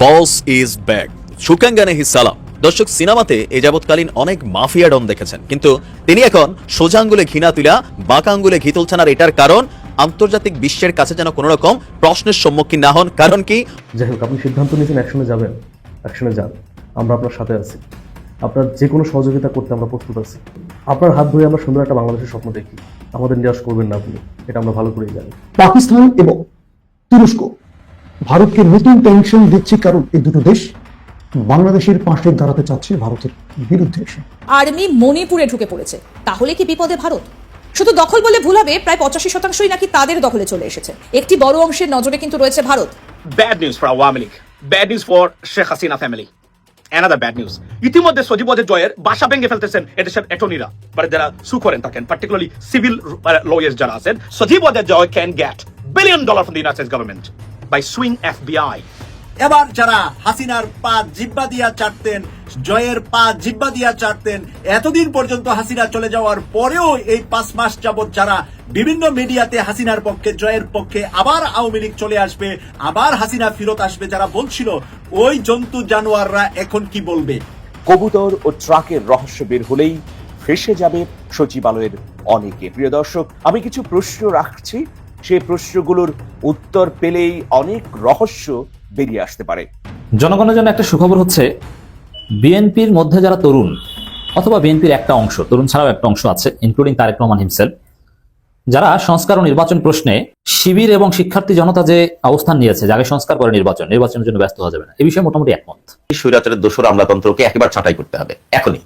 Boss is back. সুকাঙ্গানে হি সালাম। দর্শক সিনেমাতে এ যাবৎকালীন অনেক মাফিয়া ডন দেখেছেন। কিন্তু তিনি এখন সোজা আঙ্গুলে ঘৃণা তুলা বাঁকা আঙ্গুলে ঘি তুলছেন আর এটার কারণ আন্তর্জাতিক বিশ্বের কাছে যেন কোনো রকম প্রশ্নের সম্মুখীন না হন। কারণ কি? যাই হোক আপনি সিদ্ধান্ত নিয়েছেন অ্যাকশনে যাবেন। অ্যাকশনে যান। আমরা আপনার সাথে আছি। আপনার যে কোনো সহযোগিতা করতে আমরা প্রস্তুত আছি। আপনার হাত ধরে আমরা সুন্দর একটা বাংলাদেশের স্বপ্ন দেখি। আমাদের নিরাশ করবেন না আপনি। এটা আমরা ভালো করেই জানি। পাকিস্তান এবং তুরস্ক। ভারতকে নতুন টেনশন দিচ্ছে কারণ এই দুটো দেশ বাংলাদেশের পাশে দাঁড়াতে চাচ্ছে ভারতের বিরুদ্ধে এসে আর্মি মণিপুরে ঢুকে পড়েছে তাহলে কি বিপদে ভারত শুধু দখল বলে ভুল হবে প্রায় পঁচাশি শতাংশই নাকি তাদের দখলে চলে এসেছে একটি বড় অংশের নজরে কিন্তু রয়েছে Bharat bad news for Awami League. Bad news for Sheikh Hasina family. Another bad news. ইতিমধ্যে সজীব ওয়াজেদ জয়ের বাসা ভেঙে ফেলতেছেন এদেশের অ্যাটর্নিরা মানে যারা সু করেন থাকেন পার্টিকুলারলি সিভিল লয়ার্স যারা আছেন Sajeeb Wazed Joy can get billion dollar from the united government by swing FBI এবার যারা হাসিনার পা জিব্বা দিয়া চাটতেন জয়ের পা জিব্বা দিয়া চাটতেন এতদিন পর্যন্ত হাসিনা চলে যাওয়ার পরেও এই পাঁচ মাস যাবৎ যারা বিভিন্ন মিডিয়াতে হাসিনার পক্ষে জয়ের পক্ষে আবার আওয়ামী লীগ চলে আসবে আবার হাসিনা ফিরত আসবে যারা বলছিল ওই জন্তু জানোয়াররা এখন কি বলবে? কবুতর ও ট্রাকের রহস্য বের হলেই ফেসে যাবে সচিবালয়ের অনেকে। প্রিয় দর্শক আমি কিছু প্রশ্ন রাখছি। সেই প্রশ্নগুলোর উত্তর পেলেই অনেক রহস্য বেরিয়ে আসতে পারে। জনগণের জন্য একটা সুখবর হচ্ছে বিএনপির মধ্যে যারা তরুণ অথবা বিএনপির একটা অংশ তরুণ ছাড়াও একটা অংশ আছে ইনক্লুডিং তারেক রহমান হিমসেলফ যারা সংস্কার ও নির্বাচন প্রশ্নে শিবির এবং শিক্ষার্থী জনতা যে অবস্থান নিয়েছে যাকে সংস্কার করে নির্বাচন নির্বাচনের জন্য ব্যস্ত হওয়া যাবে না। এই বিষয়ে মোটামুটি একমত। স্বৈরাচারের দোসর আমলাতন্ত্রকে একেবারে ছাঁটাই করতে হবে এখনই।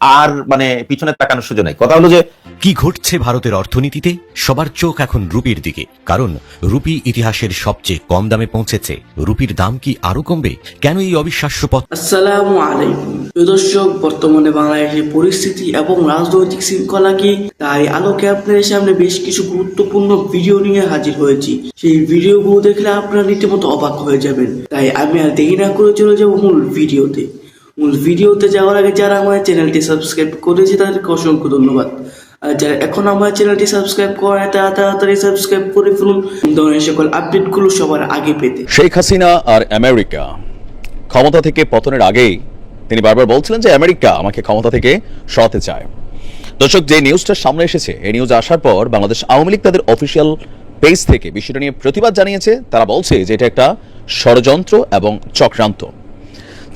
আর মানে পিছনে তাকানোর সুযোগ নাই। কথা হলো যে কি ঘটছে ভারতের অর্থনীতিতে? সবার চোখ এখন রুপির দিকে। কারণ রুপি ইতিহাসের সবচেয়ে কম দামে পৌঁছেছে। রুপির দাম কি আরও কমবে? কেন এই অবিশ্বাস্য পথ? আসসালামু আলাইকুম। প্রিয় দর্শক বর্তমানে বাংলাদেশের পরিস্থিতি এবং রাজনৈতিক শৃঙ্খলা কি? তাই আলোকে আপনাদের সামনে বেশ কিছু গুরুত্বপূর্ণ ভিডিও নিয়ে হাজির হয়েছি। সেই ভিডিওগুলো দেখলে আপনারা রীতিমতো অবাক হয়ে যাবেন। তাই আমি আর দেরি না করে চলে যাব মূল ভিডিওতে। মূল ভিডিওতে যাওয়ার আগে যারা আমার চ্যানেলটি সাবস্ক্রাইব করেছে, তাদেরকে অসংখ্য ধন্যবাদ। আর যারা এখন আমার চ্যানেলটি সাবস্ক্রাইব করে তাড়াতাড়ি সাবস্ক্রাইব করে ফেলুন। ধরনের সকল আপডেটগুলো সবার আগে পেতে। শেখ হাসিনা আর আমেরিকা। ক্ষমতা থেকে পতনের আগেই তিনি বারবার বলছিলেন যে আমেরিকা আমাকে ক্ষমতা থেকে সরাতে চায়। দর্শক, যে নিউজটা সামনে এসেছে, এই নিউজ আসার পর বাংলাদেশ আওয়ামী লীগ তাদের অফিসিয়াল পেজ থেকে বিষয়টা নিয়ে প্রতিবাদ জানিয়েছে। তারা বলছে যে এটা একটা ষড়যন্ত্র এবং চক্রান্ত।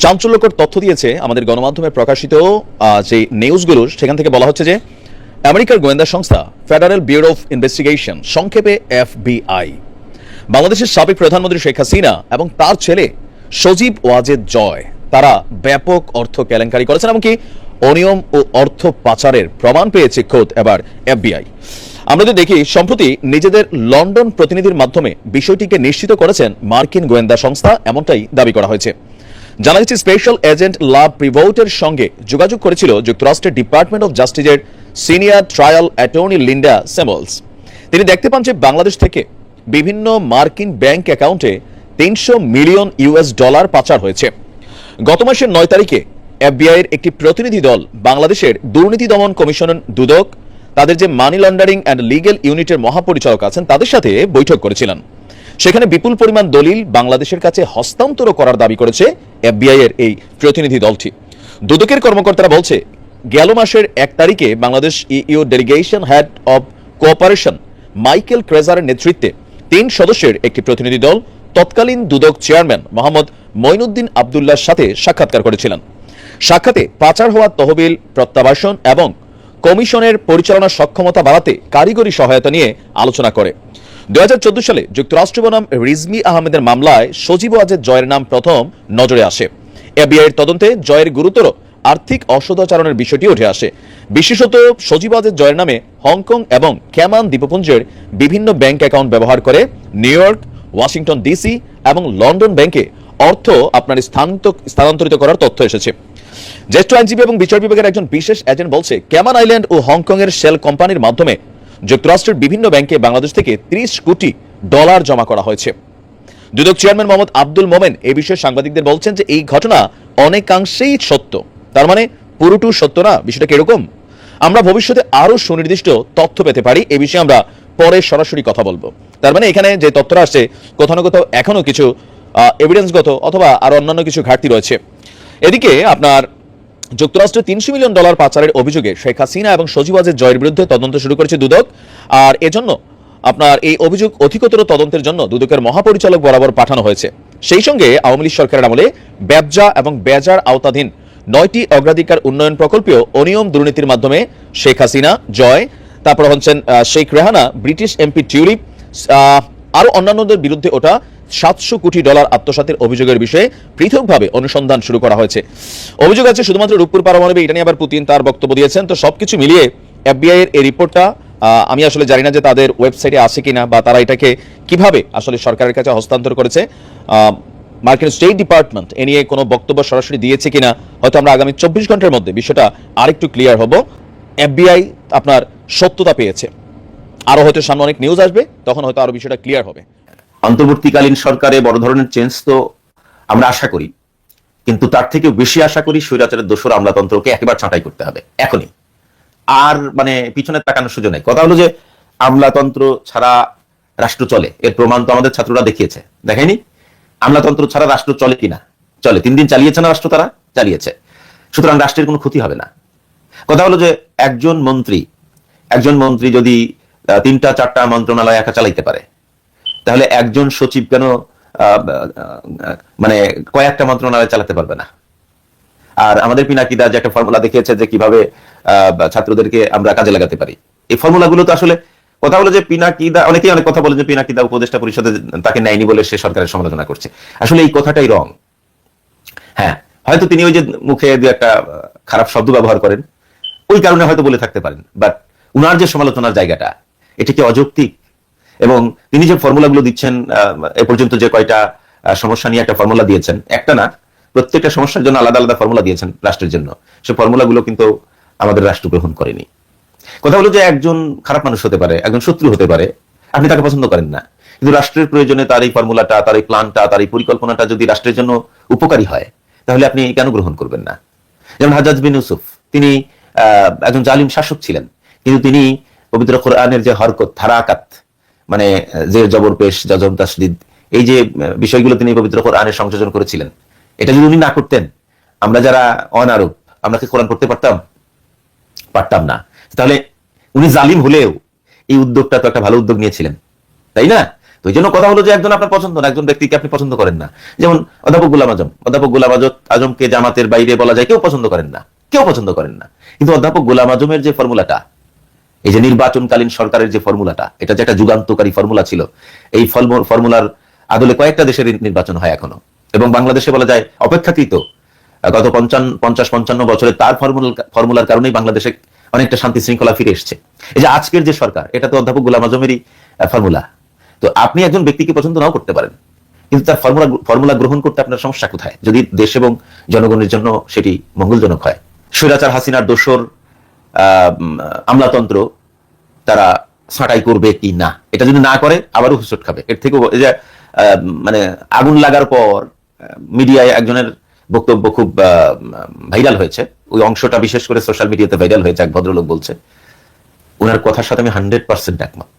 চাঞ্চল্যকর তথ্য দিয়েছে আমাদের গণমাধ্যমে প্রকাশিত যে নিউজগুলো সেখান থেকে বলা হচ্ছে যে আমেরিকার গোয়েন্দা সংস্থা ফেডারেল ব্যুরো অফ ইনভেস্টিগেশন সংক্ষেপে এফবিআই বাংলাদেশের সাবেক প্রধানমন্ত্রী শেখ হাসিনা এবং তার ছেলে সজীব ওয়াজেদ জয়, তারা ব্যাপক অর্থ কেলেঙ্কারি করেছেন, এমনকি অনিয়ম ও অর্থ পাচারের প্রমাণ পেয়েছে খোদ এবার এফবিআই আমরা যদি দেখি, সম্প্রতি নিজেদের লন্ডন প্রতিনিধির মাধ্যমে বিষয়টিকে নিশ্চিত করেছেন মার্কিন গোয়েন্দা সংস্থা, এমনটাই দাবি করা হয়েছে। জানা গেছে স্পেশাল এজেন্ট লাভ প্রিভোটের সঙ্গে যোগাযোগ করেছিল যুক্তরাষ্ট্রের ডিপার্টমেন্ট অফ জাস্টিসের senior trial attorney Linda Samuels তিনি দেখতে পান যে বাংলাদেশ থেকে বিভিন্ন মার্কিন ব্যাংক অ্যাকাউন্টে তিনশো মিলিয়ন ইউএস ডলার পাচার হয়েছে। গত মাসের নয় তারিখে এফবিআই এর একটি প্রতিনিধি দল বাংলাদেশের দুর্নীতি দমন কমিশনের দুদক, তাদের যে মানি লন্ডারিং অ্যান্ড লিগেল ইউনিটের মহাপরিচালক আছেন, তাদের সাথে বৈঠক করেছিলেন। সেখানে বিপুল পরিমাণ দলিল বাংলাদেশের কাছে হস্তান্তর করার দাবি করেছে এফবিআই এর এই প্রতিনিধি দলটি। দুদকের কর্মকর্তারা বলছে, গেল মাসের এক তারিখে Bangladesh EU delegation head of cooperation Michael ক্রেজারের নেতৃত্বে তিন সদস্যের একটি প্রতিনিধি দল তৎকালীন দুদক চেয়ারম্যান মোহাম্মদ মঈনুদ্দিন আবদুল্লাহর সাথে সাক্ষাৎকার করেছিলেন। সাক্ষাতে পাচার হওয়া তহবিল প্রত্যাবাসন এবং কমিশনের পরিচালনা সক্ষমতা বাড়াতে কারিগরি সহায়তা নিয়ে আলোচনা করে। দু হাজার চোদ্দ সালে যুক্তরাষ্ট্র বনাম রিজমি আহমেদের মামলায় সজীব ওয়াজেদ জয়ের নাম প্রথম নজরে আসে। এর তদন্তে জয়ের গুরুতর আর্থিক অসদাচরণের বিষয়টি উঠে আসে। বিশেষত সজীব ওয়াজেদ জয়ের নামে হংকং এবং ক্যামান দ্বীপপুঞ্জের বিভিন্ন ব্যাংক অ্যাকাউন্ট ব্যবহার করে নিউ ইয়র্ক, ওয়াশিংটন ডিসি এবং লন্ডন ব্যাংকে অর্থ আপনার স্থানান্তরিত করার তথ্য এসেছে। জ্যেষ্ঠ আইনজীবী এবং বিচার বিভাগের একজন বিশেষ এজেন্ট বলছে, ক্যামান আইল্যান্ড ও হংকং এর শেল কোম্পানির মাধ্যমে যুক্তরাষ্ট্রের বিভিন্ন ব্যাংকে বাংলাদেশ থেকে ত্রিশ কোটি ডলার জমা করা হয়েছে। দুদক চেয়ারম্যান মোহাম্মদ আব্দুল মোমেন এ বিষয়ে সাংবাদিকদের বলছেন যে এই ঘটনা অনেকাংশেই সত্য। তার মানে পুরোটু সত্য না, বিষয়টা কীরকম? আমরা ভবিষ্যতে আরও সুনির্দিষ্ট তথ্য পেতে পারি, এ বিষয়ে আমরা পরে সরাসরি কথা বলব। তার মানে এখানে যে তথ্যটা আসছে, কোথাও না কোথাও এখনও কিছু এভিডেন্সগত অথবা আর অন্যান্য কিছু ঘাটতি রয়েছে। এদিকে আপনার যুক্তরাষ্ট্রে তিনশো মিলিয়ন ডলার পাচারের অভিযোগে শেখ হাসিনা এবং সচিবাজের জয়ের বিরুদ্ধে তদন্ত শুরু করেছে দুদক। আর এজন্য আপনার এই অভিযোগ অধিকতর তদন্তের জন্য দুদকের মহাপরিচালক বরাবর পাঠানো হয়েছে। সেই সঙ্গে আওয়ামী লীগ সরকারের আমলে ব্যবজা এবং বেজার আওতাধীন নয়টি অগ্রাধিকার উন্নয়ন প্রকল্পেও অনিয়ম দুর্নীতির মাধ্যমে শেখ হাসিনা জয়। তারপর হচ্ছেন শেখ রেহানা ব্রিটিশ এমপি টিউলিপ আহ, আরও অন্যান্যদের বিরুদ্ধে ওটা সাতশো কোটি ডলার আত্মসাতের অভিযোগের বিষয়ে পৃথকভাবে অনুসন্ধান শুরু করা হয়েছে। অভিযোগ আছে, শুধুমাত্র রূপপুর পারমাণবিক, এটা নিয়ে আবার পুতিন তার বক্তব্য দিয়েছেন। তো সবকিছু মিলিয়ে এফবিআই এর এই রিপোর্টটা আমি আসলে জানি না যে তাদের ওয়েবসাইটে আছে কিনা বা তারা এটাকে কীভাবে আসলে সরকারের কাছে হস্তান্তর করেছে। মার্কিন স্টেট ডিপার্টমেন্ট এ নিয়ে কোনো বক্তব্য সরাসরি দিয়েছে কিনা, হয়তো আমরা আগামী চব্বিশ ঘণ্টার মধ্যে বিষয়টা আরেকটু ক্লিয়ার হব। এফবিআই আপনার সত্যতা পেয়েছে। আরও হয়তো সামনে অনেক নিউজ আসবে, তখন হয়তো আরও বিষয়টা ক্লিয়ার হবে। অন্তর্বর্তীকালীন সরকারে বড় ধরনের চেঞ্জ তো আমরা আশা করি। কিন্তু তার থেকেও বেশি আশা করি স্বৈরাচারের দোষর আমলাতন্ত্রকে একেবারে ছাঁটাই করতে হবে, এখনই। আর মানে পিছনে তাকানোর সুযোগ নেই। কথা হলো যে আমলাতন্ত্র ছাড়া রাষ্ট্র চলে, এর প্রমাণ তো আমাদের ছাত্ররা দেখিয়েছে। দেখেনি? আমলাতন্ত্র ছাড়া রাষ্ট্র চলে কিনা? চলে। তিন দিন চালিয়েছে না রাষ্ট্র তারা? চালিয়েছে। সুতরাং রাষ্ট্রের কোনো ক্ষতি হবে না। কথা হলো যে একজন মন্ত্রী একজন মন্ত্রী যদি তিনটা, চারটা মন্ত্রণালয় একা চালাইতে পারে তাহলে একজন সচিব কেন মানে কয়েকটা মন্ত্রণালয় চালাতে পারবে না? আর আমাদের পিনাকিদা যে একটা ফর্মুলা দেখিয়েছে যে কীভাবে ছাত্রদেরকে আমরা কাজে লাগাতে পারি। এই ফর্মুলাগুলো তো আসলে কথা হলো যে পিনাকিদা, অনেকেই অনেক কথা বলে যে পিনাকিদা উপদেষ্টা পরিষদে তাকে নেয়নি বলে সে সরকারের সমালোচনা করছে। আসলে এই কথাটাই রং। হ্যাঁ হয়তো তিনি ওই যে মুখে দু একটা খারাপ শব্দ ব্যবহার করেন। ওই কারণে হয়তো বলে থাকতে পারেন। বাট উনার যে সমালোচনার জায়গাটা, এটা কি অযৌক্তিক? এবং তিনি যে ফর্মুলাগুলো দিচ্ছেন এ পর্যন্ত যে কয়টা সমস্যা নিয়ে একটা ফর্মুলা দিয়েছেন, একটা না, প্রত্যেকটা সমস্যার জন্য আলাদা আলাদা ফর্মুলা দিয়েছেন রাষ্ট্রের জন্য। সে ফর্মুলাগুলো কিন্তু আমাদের রাষ্ট্র গ্রহণ করেনি। কথা হলো যে একজন খারাপ মানুষ হতে পারে, একজন শত্রু হতে পারে, আপনি তাকে পছন্দ করেন না। কিন্তু রাষ্ট্রের প্রয়োজনে তার এই ফর্মুলাটা, তার এই প্ল্যানটা, তার এই পরিকল্পনাটা যদি রাষ্ট্রের জন্য উপকারী হয়, তাহলে আপনি কেন গ্রহণ করবেন না? যেমন হাজাজ বিন ইউসুফ, তিনি একজন জালিম শাসক ছিলেন। কিন্তু তিনি পবিত্র কোরআনের যে হরকত ধারাকাত মানে যে জবর, পেশ, জজম এই যে বিষয়গুলো তিনি পবিত্র কোরআনের সংযোজন করেছিলেন, এটা যদি উনি না করতেন, আমরা যারা অনারব আমরা কি কোরআন পড়তে পারতাম? পারতাম না। তাহলে উনি জালিম হলেও এই উদ্যোগটা তো একটা ভালো উদ্যোগ নিয়েছিলেন, তাই না? তো এই জন্য কথা হলো যে একজন আপনার পছন্দ না, একজন ব্যক্তিকে আপনি পছন্দ করেন না। যেমন অধ্যাপক গুলাম আজম, অধ্যাপক গুলাম আজম আজমকে জামাতের বাইরে বলা যায়, কেউ পছন্দ করেন না, কেউ পছন্দ করেন না। কিন্তু অধ্যাপক গোলাম আজমের যে ফর্মুলাটা এই যে নির্বাচনকালীন সরকারের যে ফর্মুলাটা এটা যে একটা যুগান্তকারী ফর্মুলা ছিল এই ফর্মুলার আদলে কয়েকটা দেশের নির্বাচন হয় এখনও। এবং বাংলাদেশে বলা যায় অপেক্ষাকৃত গত পঞ্চান্ন পঞ্চাশ পঞ্চান্ন বছরে তার ফর্মুলা ফর্মুলার কারণেই বাংলাদেশে অনেকটা শান্তি শৃঙ্খলা ফিরে এসছে। এই যে আজকের যে সরকার এটা তো অধ্যাপক গোলাম আজমেরই ফর্মুলা। তো আপনি একজন ব্যক্তিকে পছন্দ নাও করতে পারেন। কিন্তু তার ফর্মুলা ফর্মুলা গ্রহণ করতে আপনার সমস্যা কোথায়? যদি দেশ এবং জনগণের জন্য সেটি মঙ্গলজনক হয়। স্বৈরাচার হাসিনার উম, আমলাতন্ত্র তারা ছাঁটাই করবে কি না? এটা যদি না করে, আবারও হুসট খাবে। এর থেকে যে মানে আগুন লাগার পর মিডিয়ায় একজনের বক্তব্য খুব ভাইরাল হয়েছে। ওই অংশটা বিশেষ করে সোশ্যাল মিডিয়াতে ভাইরাল হয়েছে, এক ভদ্রলোক বলছে। ওনার কথার সাথে আমি হান্ড্রেড পার্সেন্ট একমত।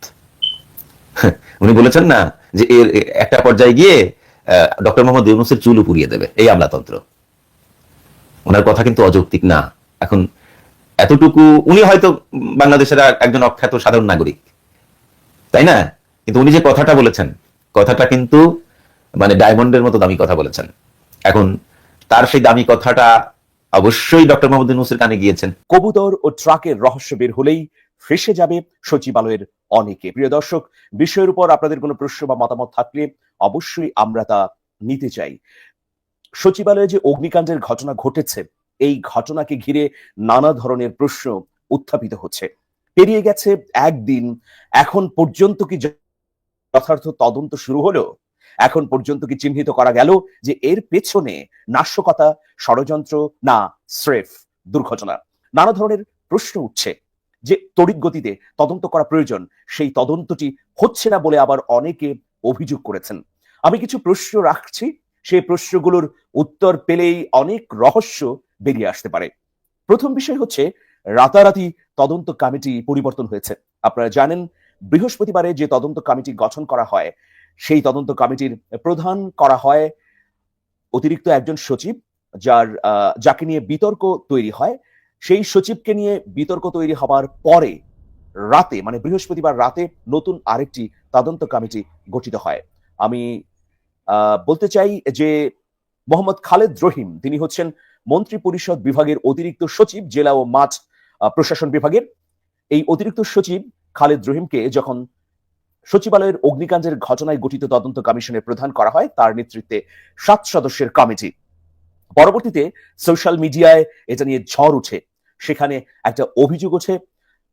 উনি বলেছেন না যে এর একটা পর্যায়ে গিয়ে ডক্টর মোহাম্মদ ইউনুসের চুল পুড়িয়ে দেবে, এই আমলাতন্ত্র। ওনার কথা কিন্তু অযৌক্তিক না। এখন এতটুকু, উনি হয়তো বাংলাদেশের একজন অখ্যাত সাধারণ নাগরিক। তাই না? কিন্তু উনি যে কথাটা বলেছেন, কথাটা কিন্তু মানে ডায়মন্ডের মতো দামি কথা বলেছেন। এখন তার সেই দামি কথাটা অবশ্যই ডক্টর মোহাম্মদ ইউনুসের কানে গিয়েছেন। কবুতর ও ট্রাকের রহস্য বের হলেই ফেসে যাবে সচিবালয়ের অনেকে। প্রিয় দর্শক, বিষয়ের উপর আপনাদের কোনো প্রশ্ন বা মতামত থাকলে অবশ্যই আমরা তা নিতে চাই। সচিবালয়ে যে অগ্নিকাণ্ডের ঘটনা ঘটেছে এই ঘটনাকে ঘিরে নানা ধরনের প্রশ্ন উত্থাপিত হচ্ছে। পেরিয়ে গেছে একদিন, এখন পর্যন্ত কি যথার্থ তদন্ত শুরু হলো? এখন পর্যন্ত কি চিহ্নিত করা গেল যে এর পেছনে নাশকতা, ষড়যন্ত্র না স্রেফ দুর্ঘটনা? নানা ধরনের প্রশ্ন উঠছে যে তড়িৎ গতিতে তদন্ত করা প্রয়োজন, সেই তদন্তটি হচ্ছে না বলে আবার অনেকে অভিযোগ করেছেন। আমি কিছু প্রশ্ন রাখছি সেই প্রশ্নগুলোর উত্তর পেলেই অনেক রহস্য বেরিয়ে আসতে পারে। প্রথম বিষয় হচ্ছে, রাতারাতি তদন্ত কমিটি পরিবর্তন হয়েছে। আপনারা জানেন, বৃহস্পতিবারে যে তদন্ত কমিটি গঠন করা হয়, সেই তদন্ত কমিটির প্রধান করা হয় অতিরিক্ত একজন সচিব, যার যাকে নিয়ে বিতর্ক তৈরি হয়। সেই সচিবকে নিয়ে বিতর্ক তৈরি হবার পরে রাতে মানে বৃহস্পতিবার রাতে নতুন আরেকটি তদন্ত কমিটি গঠিত হয়। আমি বলতে চাই যে, মোহাম্মদ খালেদ রহিম, তিনি হচ্ছেন মন্ত্রী পরিষদ বিভাগের অতিরিক্ত সচিব জেলা ও আহ, প্রশাসন বিভাগের। এই অতিরিক্ত সচিব খালেদ রহিমকে যখন সচিবালয়ের অগ্নিকাণ্ডের ঘটনায় গঠিত তদন্ত কমিশনের প্রধান করা হয় তার নেতৃত্বে সাত সদস্যের কমিটি। পরবর্তীতে সোশ্যাল মিডিয়ায় এটা নিয়ে ঝড় উঠে। সেখানে একটা অভিযোগ ওঠে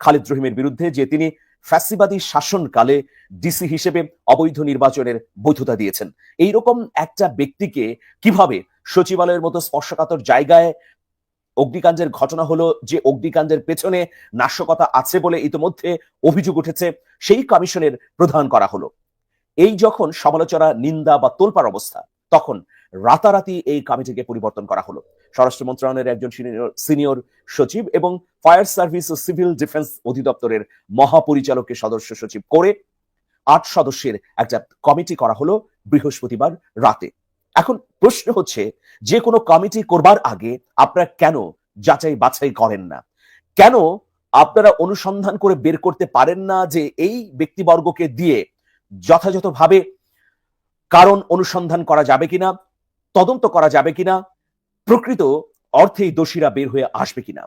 খালিদ রহিমের বিরুদ্ধে যে তিনি ফ্যাসিবাদী শাসনকালে ডিসি হিসেবে অবৈধ নির্বাচনের বৈধতা দিয়েছেন। এইরকম একটা ব্যক্তিকে কীভাবে সচিবালয়ের মতো স্পর্শকাতর জায়গায় অগ্নিকাণ্ডের ঘটনা হলো, যে অগ্নিকাণ্ডের পেছনে নাশকতা আছে বলে ইতিমধ্যে অভিযোগ উঠেছে, সেই কমিশনের প্রধান করা হলো। এই যখন সমালোচনা, নিন্দা বা তোলপার অবস্থা, তখন রাতারাতি এই কমিটিকে পরিবর্তন করা হলো। স্বরাষ্ট্র মন্ত্রণালয়ের একজন সিনিয়র- সচিব এবং ফায়ার সার্ভিস ও সিভিল ডিফেন্স অধিদপ্তরের মহাপরিচালককে সদস্য সচিব করে আট সদস্যের একটা কমিটি করা হলো বৃহস্পতিবার রাতে। এখন প্রশ্ন হচ্ছে, যে কোনো কমিটি করবার আগে আপনারা কেন যাচাই বাছাই করেন না? কেন আপনারা অনুসন্ধান করে বের করতে পারেন না যে এই ব্যক্তিবর্গকে দিয়ে যথাযথভাবে কারণ অনুসন্ধান করা যাবে কিনা, তদন্ত করা যাবে কিনা প্রকৃত অর্থেই দোষীরা বের হয়ে আসবে কিনা?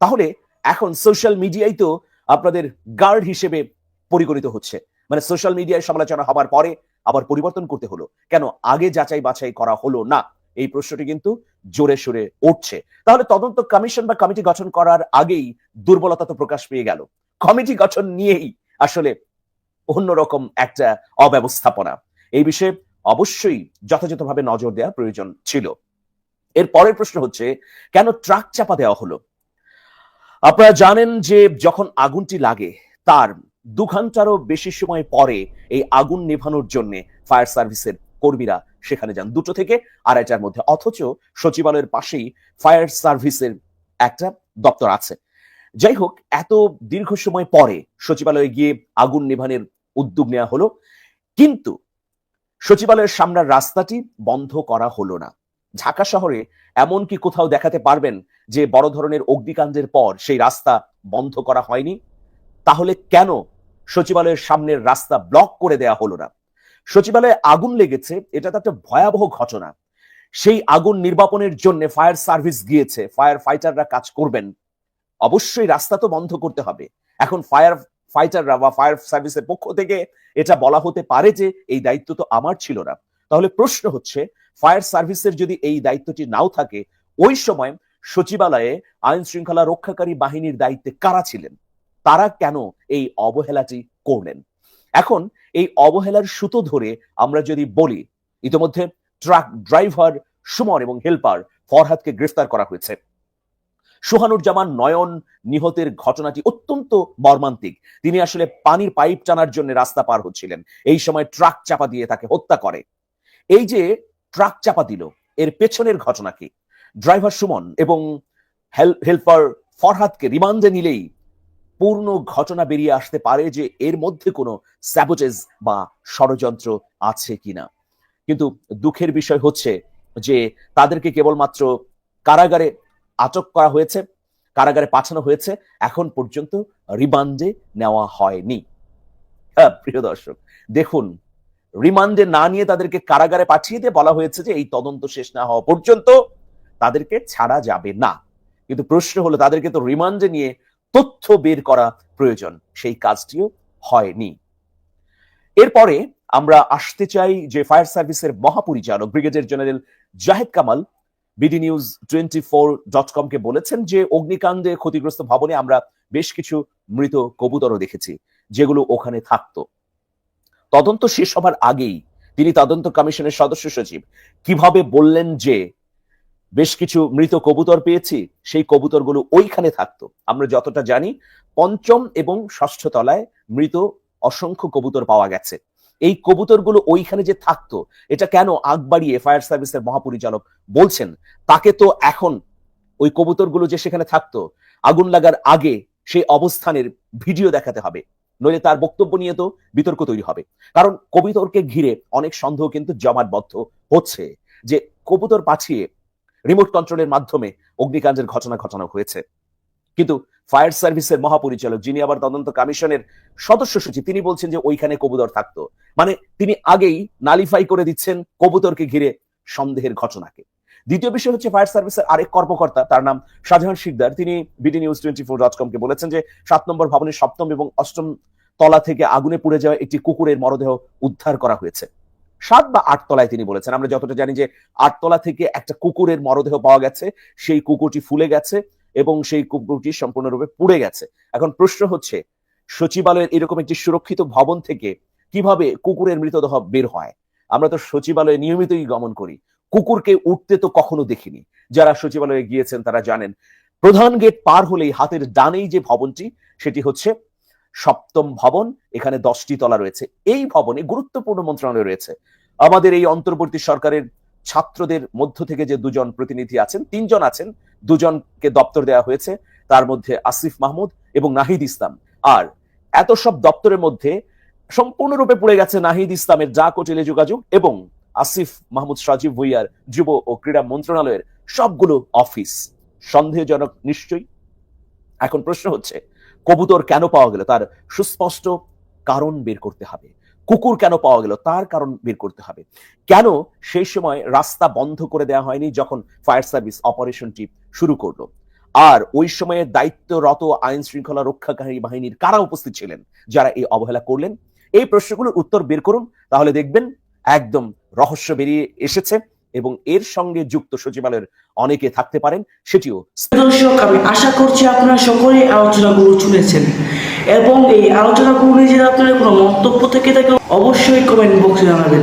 তাহলে এখন সোশ্যাল মিডিয়ায় তো আপনাদের গার্ড হিসেবে পরিগণিত হচ্ছে। মানে সোশ্যাল মিডিয়ায় সমালোচনা হবার পরে আবার পরিবর্তন করতে হলো। কেন? আগে যাচাই বাছাই করা হলো না। এই প্রশ্নটি কিন্তু জোরে সোরে উঠছে। তাহলে তদন্ত কমিশন বা কমিটি গঠন করার আগেই দুর্বলতা তো প্রকাশ পেয়ে গেল। কমিটি গঠন নিয়েই আসলে অন্যরকম একটা অব্যবস্থাপনা। এই বিষয়ে অবশ্যই যথাযথভাবে নজর দেওয়া প্রয়োজন ছিল। এর পরের প্রশ্ন হচ্ছে, কেন ট্রাক চাপা দেওয়া হলো? আপনারা জানেন যে যখন আগুনটি লাগে, তার দু ঘন্টারও বেশি সময় পরে এই আগুন নেভানোর জন্য ফায়ার সার্ভিসের কর্মীরা সেখানে যান। দুটো থেকে আড়াইটার মধ্যে। অথচ সচিবালয়ের পাশেই ফায়ার সার্ভিসের একটা দপ্তর আছে। যাই হোক, এত দীর্ঘ সময় পরে সচিবালয়ে গিয়ে আগুন নেভানোর উদ্যোগ নেওয়া হলো। কিন্তু সচিবালয়ের সামনের রাস্তাটি বন্ধ করা হলো না। ঢাকা শহরে এমন কি কোথাও দেখাতে পারবেন যে বড় ধরনের অগ্নিকাণ্ডের পর সেই রাস্তা বন্ধ করা হয়নি? তাহলে কেন সচিবালয়ের সামনের রাস্তা ব্লক করে দেয়া হলো না? সচিবালয়ে আগুন লেগেছে, এটা তো একটা ভয়াবহ ঘটনা। সেই আগুন নির্বাপনের জন্য ফায়ার সার্ভিস গিয়েছে, ফায়ার ফাইটাররা কাজ করবেন। অবশ্যই রাস্তা তো বন্ধ করতে হবে। এখন ফায়ার ফাইটাররা বা ফায়ার সার্ভিসের পক্ষ থেকে এটা বলা হতে পারে যে এই দায়িত্ব তো আমার ছিল না। তাহলে প্রশ্ন হচ্ছে ফায়ার সার্ভিসের যদি এই দায়িত্বটি নাও থাকে, ওই সময় সচিবালয়ে আইন শৃঙ্খলা রক্ষাকারী বাহিনীর দায়িত্বে কারা ছিলেন? তারা কেন এই অবহেলাটি করলেন? এখন এই অবহেলার সুতো ধরে আমরা যদি বলি, ইতিমধ্যে ট্রাক ড্রাইভার সুমন এবং হেল্পার ফরহাদকে গ্রেফতার করা হয়েছে। সোহানুজ্জামান নয়ন নিহতের ঘটনাটি অত্যন্ত মর্মান্তিক। তিনি আসলে পানির পাইপ টানার জন্য রাস্তা পার হচ্ছিলেন। এই সময় ট্রাক চাপা দিয়ে তাকে হত্যা করে। এই যে ট্রাক চাপা দিল। এর পেছনের ঘটনা কি ড্রাইভার সুমন এবং হেল্পার ফরহাদকে রিমান্ডে নিলেই পূর্ণ ঘটনা বেরিয়ে আসতে পারে যে এর মধ্যে কোনো স্যাবোটেজ বা ষড়যন্ত্র আছে কিনা। কিন্তু দুঃখের বিষয় হচ্ছে যে তাদেরকে কেবলমাত্র কারাগারে আটক করা হয়েছে কারাগারে পাঠানো হয়েছে এখন পর্যন্ত রিমান্ডে নেওয়া হয়নি। হ্যাঁ, প্রিয় দর্শক দেখুন রিমান্ডে না নিয়ে তাদেরকে কারাগারে পাঠিয়ে দিয়ে বলা হয়েছে যে এই তদন্ত শেষ না হওয়া পর্যন্ত তাদেরকে ছাড়া যাবে না। কিন্তু প্রশ্ন হলো, তাদেরকে তো রিমান্ডে নিয়ে তথ্য বের করা প্রয়োজন। সেই কাজটিও হয়নি। এরপরে আমরা আসতে চাই যে ফায়ার সার্ভিসের মহাপরিচালক, brigadier general Zahed Kamal, BD news twenty four dot কমকে বলেছেন যে অগ্নিকাণ্ডে ক্ষতিগ্রস্ত ভবনে আমরা বেশ কিছু মৃত কবুতরও দেখেছি, যেগুলো ওখানে থাকতো। তদন্ত শেষ হবার আগেই তিনি তদন্ত কমিশনের সদস্য সচিব। কীভাবে বললেন যে, বেশ কিছু মৃত কবুতর পেয়েছি, সেই কবুতরগুলো ওইখানে থাকতো। আমরা যতটা জানি, পঞ্চম এবং ষষ্ঠ তলায় মৃত অসংখ্য কবুতর পাওয়া গেছে। এই কবুতরগুলো ওইখানে যে থাকতো, এটা কেন আগ বাড়িয়ে ফায়ার সার্ভিসের মহাপরিচালক বলছেন? তাকে তো এখন ওই কবুতরগুলো যে সেখানে থাকতো, আগুন লাগার আগে সেই অবস্থানের ভিডিও দেখাতে হবে। নইলে তার বক্তব্য নিয়ে তো বিতর্ক তৈরি হবে। কারণ কবুতরকে ঘিরে অনেক সন্দেহ কিন্তু জমাটবদ্ধ হচ্ছে যে কবুতর পাঠিয়ে রিমোট কন্ট্রোলের মাধ্যমে অগ্নিকাণ্ডের ঘটনা ঘটানো হয়েছে। কিন্তু ফায়ার সার্ভিসের মহাপরিচালক যিনি আবার তদন্ত কমিশনের সদস্য সচিব, তিনি বলছেন যে ওইখানে কবুতর থাকতো। মানে তিনি আগেই নালিফাই করে দিচ্ছেন কবুতরকে ঘিরে সন্দেহের ঘটনাকে। দ্বিতীয় বিষয় হচ্ছে ফায়ার সার্ভিসের আরেক কর্মকর্তা, তার নাম শাহজাহান শিকদার। তিনি BD news twenty four dot কমকে বলেছেন যে সাত নম্বর ভবনের সপ্তম এবং অষ্টম তলা থেকে আগুনে পুড়ে যাওয়া একটি কুকুরের মরদেহ উদ্ধার করা হয়েছে। সাত বা আট তলায় তিনি বলেছেন, আমরা যতটা জানি যে আটতলা থেকে একটা কুকুরের মরদেহ পাওয়া গেছে, সেই কুকুরটি ফুলে গেছে এবং সেই কুকুরটি সম্পূর্ণরূপে পুড়ে গেছে। এখন প্রশ্ন হচ্ছে, সচিবালয়ের এরকম একটি সুরক্ষিত ভবন থেকে কীভাবে কুকুরের মৃতদেহ বের হয়? আমরা তো সচিবালয়ে নিয়মিতই গমন করি। কুকুরকে উঠতে তো কখনো দেখিনি। যারা সচিবালয়ে গিয়েছেন তারা জানেন, প্রধান গেট পার হলেই হাতের ডানেই যে ভবনটি, সেটি হচ্ছে সপ্তম ভবন, এখানে দশটি তলা রয়েছে। এই ভবনে গুরুত্বপূর্ণ মন্ত্রণালয় রয়েছে। আমাদের এই অন্তর্বর্তী সরকারের ছাত্রদের মধ্য থেকে যে দুজন প্রতিনিধি আছেন, তিনজন আছেন, দুজনকে দপ্তর দেওয়া হয়েছে, তার মধ্যে আসিফ মাহমুদ এবং নাহিদ ইসলাম। আর এত সব দপ্তরের মধ্যে সম্পূর্ণরূপে পড়ে গেছে নাহিদ ইসলামের যা টেলি যোগাযোগ এবং আসিফ মাহমুদ সাজিব ভুইয়ার যুব ও ক্রীড়া মন্ত্রণালয়ের সবগুলো অফিস। সন্দেহজনক নিশ্চয়ই? এখন প্রশ্ন হচ্ছে কবুতর কেন পাওয়া গেল? তার সুস্পষ্ট কারণ বের করতে হবে। কুকুর কেন পাওয়া গেল? তার কারণ বের করতে হবে। কেন সেই সময় রাস্তা বন্ধ করে দেওয়া হয়নি যখন ফায়ার সার্ভিস অপারেশনটি শুরু করল? আর ওই সময়ে দায়িত্বরত আইন শৃঙ্খলা রক্ষাকারী বাহিনীর কারা উপস্থিত ছিলেন যারা এই অবহেলা করলেন? এই প্রশ্নগুলোর উত্তর বের করুন, তাহলে দেখবেন একদম রহস্য বেরিয়ে এসেছে। এবং এর সঙ্গে যুক্ত সচিবালয়ের অনেকে থাকতে পারেন, সেটিও দর্শক, আমি আশা করছি আপনারা সকলেই আলোচনাগুলো শুনেছেন এবং এই আলোচনাগুলো নিয়ে যদি আপনাদের কোনো মন্তব্য থেকে থাকে অবশ্যই কমেন্ট বক্সে জানাবেন।